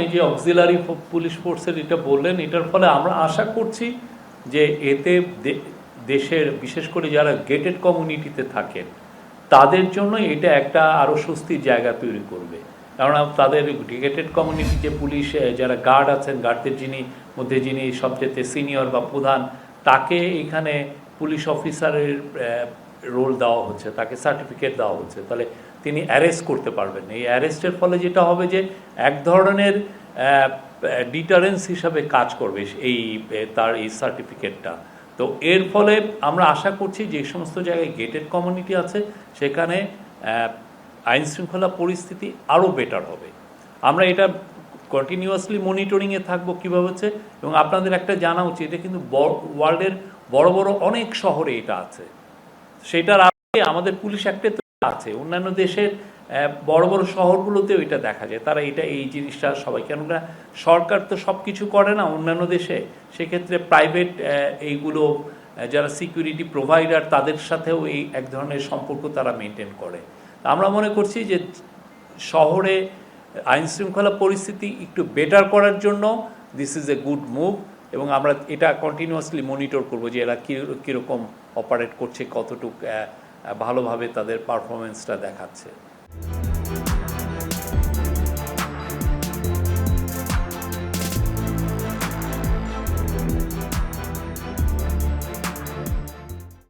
আপনি যে auxiliary police ফোর্সের এটা বললেন, এটার ফলে আমরা আশা করছি যে এতে দেশের, বিশেষ করে যারা গেটেড কমিউনিটিতে থাকেন, তাদের জন্য এটা একটা আরও স্বস্তির জায়গা তৈরি করবে। কেননা তাদের গেটেড কমিউনিটি যে পুলিশ যারা গার্ড আছেন গার্ডদের যিনি, মধ্যে যিনি সবচেয়ে সিনিয়র বা প্রধান, তাকে এখানে পুলিশ অফিসারের রোল দেওয়া হচ্ছে, তাকে সার্টিফিকেট দেওয়া হচ্ছে, তাহলে তিনি অ্যারেস্ট করতে পারবেন। এই অ্যারেস্টের ফলে যেটা হবে যে এক ধরনের ডিটারেন্স হিসাবে কাজ করবে এই, তার এই সার্টিফিকেটটা। তো এর ফলে আমরা আশা করছি যে সমস্ত জায়গায় গেটেড কমিউনিটি আছে, সেখানে আইন শৃঙ্খলা পরিস্থিতি আরও বেটার হবে। আমরা এটা কন্টিনিউয়াসলি মনিটরিংয়ে থাকব কীভাবে হচ্ছে, এবং আপনাদের একটা জানা উচিত, এটা কিন্তু ওয়ার্ল্ডের বড় বড় অনেক শহরে এটা আছে। সেটার আগে আমাদের পুলিশ অ্যাক্টে তো আছে। অন্যান্য দেশের বড় বড় শহরগুলোতেও এটা দেখা যায়। তারা এটা, এই জিনিসটা সবাই, কেননা সরকার তো সব কিছু করে না অন্যান্য দেশে। সেক্ষেত্রে প্রাইভেট এইগুলো যারা সিকিউরিটি প্রোভাইডার তাদের সাথেও এই এক ধরনের সম্পর্ক তারা মেনটেন করে। আমরা মনে করছি যে শহরে আইন শৃঙ্খলা পরিস্থিতি একটু বেটার করার জন্য this is a good move এবং আমরা এটা কন্টিনিউয়াসলি মনিটর করব যে এরা কীরকম অপারেট করছে, কতটুক ভালোভাবে তাদের পারফরমেন্সটা দেখাচ্ছে।